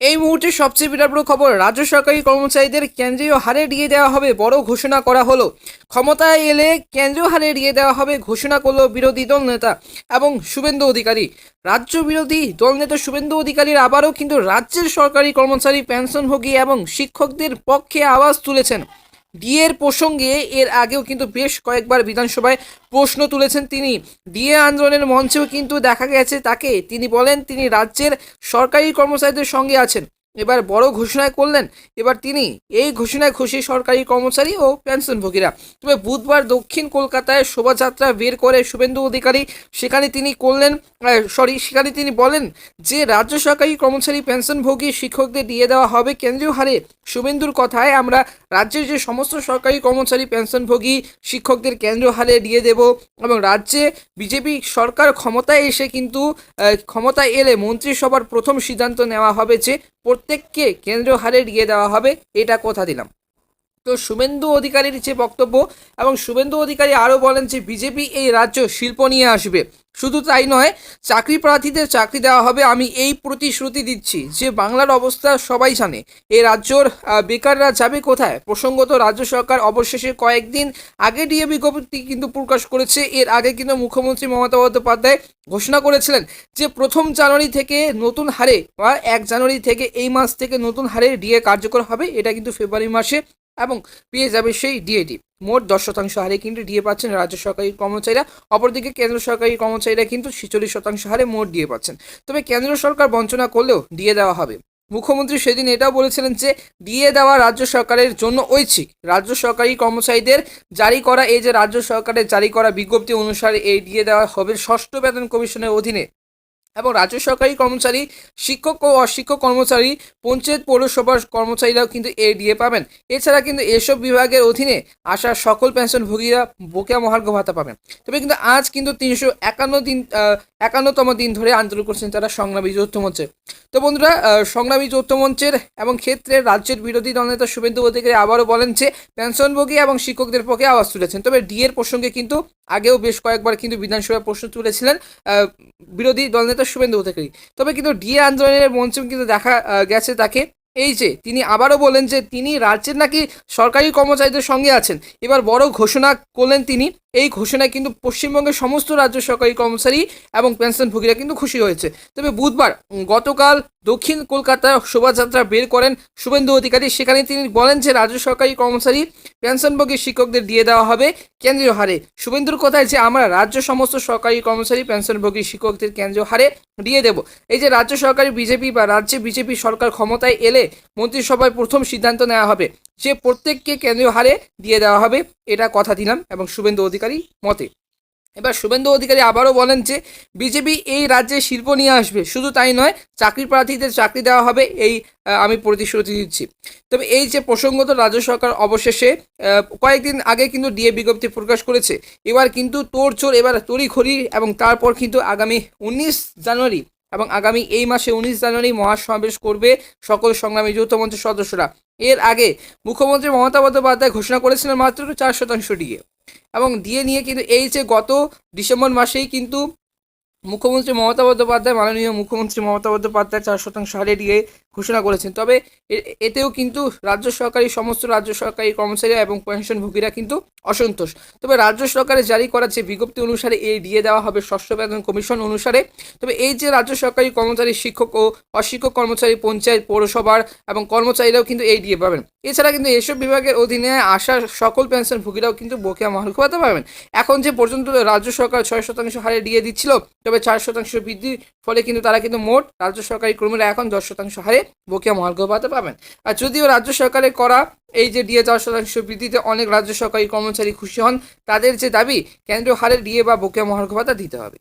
এই মুহূর্তে সবচেয়ে বিরাট বড় খবর, রাজ্য সরকারি কর্মচারীদের কেন্দ্রীয় হারে দিয়ে দেওয়া হবে বড় ঘোষণা করা হলো। ক্ষমতায় এলে কেন্দ্রীয় হারে দিয়ে দেওয়া হবে ঘোষণা করল বিরোধী দল নেতা এবং শুভেন্দু অধিকারী। রাজ্য বিরোধী দল নেতা শুভেন্দু অধিকারীর আবারও কিন্তু রাজ্যের সরকারি কর্মচারী, পেনশনভোগী এবং শিক্ষকদের পক্ষে আওয়াজ তুলেছেন। ডিএর প্রসঙ্গে এর আগেও কিন্তু বেশ কয়েকবার বিধানসভায় প্রশ্ন তুলেছেন তিনি। ডিএ আন্দোলনের মঞ্চেও কিন্তু দেখা গেছে তাকে। তিনি বলেন, তিনি রাজ্যের সরকারি কর্মচারীদের সঙ্গে আছেন। এবার বড় ঘোষণায় করলেন, এবার তিনি। এই ঘোষণায় খুশি সরকারি কর্মচারী ও পেনশনভোগীরা তবে বুধবার দক্ষিণ কলকাতায় শোভাযাত্রা বের করে শুভেন্দু অধিকারী, সেখানে তিনি করলেন সরি সেখানে তিনি বলেন যে, রাজ্য সরকারি কর্মচারী পেনশনভোগী শিক্ষকদের দিয়ে দেওয়া হবে কেন্দ্রীয় হারে। শুভেন্দুর কথায় আমরা রাজ্যের যে সমস্ত সরকারি কর্মচারী পেনশনভোগী শিক্ষকদের কেন্দ্রীয় হারে দিয়ে দেব এবং রাজ্যে বিজেপি সরকার ক্ষমতায় এসে কিন্তু ক্ষমতায় এলে মন্ত্রিসভার প্রথম সিদ্ধান্ত নেওয়া হবে যে প্রত্যেককে কেন্দ্রীয় হারে দিয়ে দেওয়া হবে, এটা কথা দিলাম। তো শুভেন্দু অধিকারীর যে বক্তব্য এবং শুভেন্দু অধিকারী আরও বলেন যে, বিজেপি এই রাজ্য শিল্প নিয়ে আসবে। শুধু তাই নয়, চাকরি প্রার্থীদের চাকরি দেওয়া হবে, আমি এই প্রতিশ্রুতি দিচ্ছি। যে বাংলার অবস্থা সবাই জানে, এ রাজ্যর বেকাররা যাবে কোথায়? প্রসঙ্গত রাজ্য সরকার অবশেষে কয়েকদিন আগে ডিএ বিজ্ঞপ্তি কিন্তু প্রকাশ করেছে, এর আগে কিন্তু মুখ্যমন্ত্রী মমতা বন্দ্যোপাধ্যায় ঘোষণা করেছিলেন যে প্রথম জানুয়ারি থেকে নতুন হারে, বা এক জানুয়ারি থেকে এই মাস থেকে নতুন হারে ডিএ কার্যকর হবে, এটা কিন্তু ফেব্রুয়ারি মাসে এবং পেয়ে যাবে সেই ডিএডি মোট দশ শতাংশ হারে কিন্তু ডিএ পাচ্ছেন রাজ্য সরকারি কর্মচারীরা। অপরদিকে কেন্দ্র সরকারি কর্মচারীরা কিন্তু ছেচল্লিশ শতাংশ হারে মোট ডিএ পাচ্ছেন। তবে কেন্দ্র সরকার বঞ্চনা করলেও ডিএ দেওয়া হবে। মুখ্যমন্ত্রী সেদিন এটাও বলেছিলেন যে ডিএ দেওয়া রাজ্য সরকারের জন্য ঐচ্ছিক। রাজ্য সরকারি কর্মচারীদের জারি করা, এই যে রাজ্য সরকারের জারি করা বিজ্ঞপ্তি অনুসারে এই ডিএ দেওয়া হবে ষষ্ঠ বেতন কমিশনের অধীনে। এবং রাজ্য সরকারি কর্মচারী, শিক্ষক ও অশিক্ষক কর্মচারী, পঞ্চায়েত পৌরসভার কর্মচারীরাও কিন্তু এই ডিএ পাবেন। এছাড়া কিন্তু এসব বিভাগের অধীনে আসা সকল পেনশনভোগীরা বকেয়া মহার্ঘ ভাতা পাবেন। তবে কিন্তু আজ কিন্তু তিনশো একান্ন দিন একান্নতম দিন ধরে আন্দোলন করছেন তারা সংগ্রামী যৌথ মঞ্চে। তো বন্ধুরা সংগ্রামী যৌথ মঞ্চের এবং ক্ষেত্রে রাজ্যের বিরোধী দলনেতা শুভেন্দু অধিকারী আবারও বলেন যে, পেনশনভোগী এবং শিক্ষকদের পক্ষে আওয়াজ তুলেছেন। তবে ডিএর প্রসঙ্গে কিন্তু আগেও বেশ কয়েকবার কিন্তু বিধানসভায় প্রশ্ন তুলেছিলেন বিরোধী দলনেতা শুভেন্দু অধিকারী। তবে কিন্তু ডিএ আন্দোলনের মঞ্চেও কিন্তু দেখা গেছে তাকে। এই যে, তিনি আবারও বলেন যে তিনি রাজ্যের নাকি সরকারি কর্মচারীদের সঙ্গে আছেন। এবার বড় ঘোষণা করলেন তিনি এই ঘোষণায় কিন্তু পশ্চিমবঙ্গের সমস্ত রাজ্য সরকারি কর্মচারী এবং পেনশনভোগীরা কিন্তু খুশি হয়েছে। তবে বুধবার গতকাল দক্ষিণ কলকাতায় শোভাযাত্রা বের করেন শুভেন্দু অধিকারী। সেখানে তিনি বলেন যে রাজ্য সরকারি কর্মচারী, পেনশনভোগী শিক্ষকদের দিয়ে দেওয়া হবে কেন্দ্রীয় হারে। শুভেন্দুর কথায় যে আমরা রাজ্য সমস্ত সরকারি কর্মচারী, পেনশনভোগী শিক্ষকদের কেন্দ্রীয় হারে দিয়ে দেব। এই যে রাজ্য সরকারি বিজেপি বা রাজ্যে বিজেপি সরকার ক্ষমতায় এলে মন্ত্রিসভায় প্রথম সিদ্ধান্ত নেওয়া হবে। যে প্রত্যেককে কেন্দ্রীয় হারে দিয়ে দেওয়া হবে, এটা কথা দিলাম এবং শুভেন্দু অধিকারী মতে। এবার শুভেন্দু অধিকারী আবারও বলেন যে, বিজেপি এই রাজ্যে শিল্প নিয়ে আসবে, শুধু তাই নয়, চাকরি প্রার্থীদের চাকরি দেওয়া হবে, এই আমি প্রতিশ্রুতি দিচ্ছি। তবে এই যে প্রসঙ্গত রাজ্য সরকার অবশেষে কয়েকদিন আগে কিন্তু ডিএ বিজ্ঞপ্তি প্রকাশ করেছে, এবার কিন্তু তোড়জোড়, এবার তড়িঘড়ি এবং তারপর কিন্তু আগামী উনিশ জানুয়ারি এবং আগামী এই মাসে উনিশ জানুয়ারি মহাসমাবেশ করবে সকল সংগ্রামী যৌথ মঞ্চের সদস্যরা। এর আগে মুখ্যমন্ত্রী মমতা বন্দ্যোপাধ্যায় ঘোষণা করেছিলেন মাত্র চার শতাংশ ডিএ। এবং ডিএ নিয়ে কিন্তু এই যে গত ডিসেম্বর মাসেই কিন্তু মুখ্যমন্ত্রী মমতা বন্দ্যোপাধ্যায়, মাননীয় মুখ্যমন্ত্রী মমতা বন্দ্যোপাধ্যায় চার শতাংশ হারে দিয়ে ঘোষণা করেছেন। তবে এতেও কিন্তু রাজ্য সরকারি, সমস্ত রাজ্য সরকারি কর্মচারী এবং পেনশনভোগীরা কিন্তু অসন্তোষ। তবে রাজ্য সরকারের জারি করা যে বিজ্ঞপ্তি অনুসারে এই দিয়ে দেওয়া হবে ষষ্ঠ বেতন কমিশন অনুসারে, তবে এই যে রাজ্য সরকারি কর্মচারী শিক্ষক ও অশিক্ষক কর্মচারী পঞ্চায়েত, পৌরসভার এবং কর্মচারীরাও কিন্তু এই দিয়ে পাবেন। এছাড়া কিন্তু এসব বিভাগের অধীনে আসা সকল পেনশনভোগীরাও কিন্তু বকেয়া মহার্ঘ পাবেন এখন যে পর্যন্ত রাজ্য সরকার ছয় শতাংশ হারে দিয়ে দিচ্ছিল, তবে চার শতাংশ বৃদ্ধির ফলে কিন্তু তারা কিন্তু মোট রাজ্য সরকারি কর্মীরা এখন দশ শতাংশ হারে বকেয়া মহার্ঘ ভাতা পাবেন আর যদিও রাজ্য সরকারের করা এই যে ডিএ চার শতাংশ বৃদ্ধিতে অনেক রাজ্য সরকারি কর্মচারী খুশি হন, তাদের যে দাবি, কেন্দ্রীয় হারে ডিএ বা বকেয়া মহার্ঘ ভাতা দিতে হবে।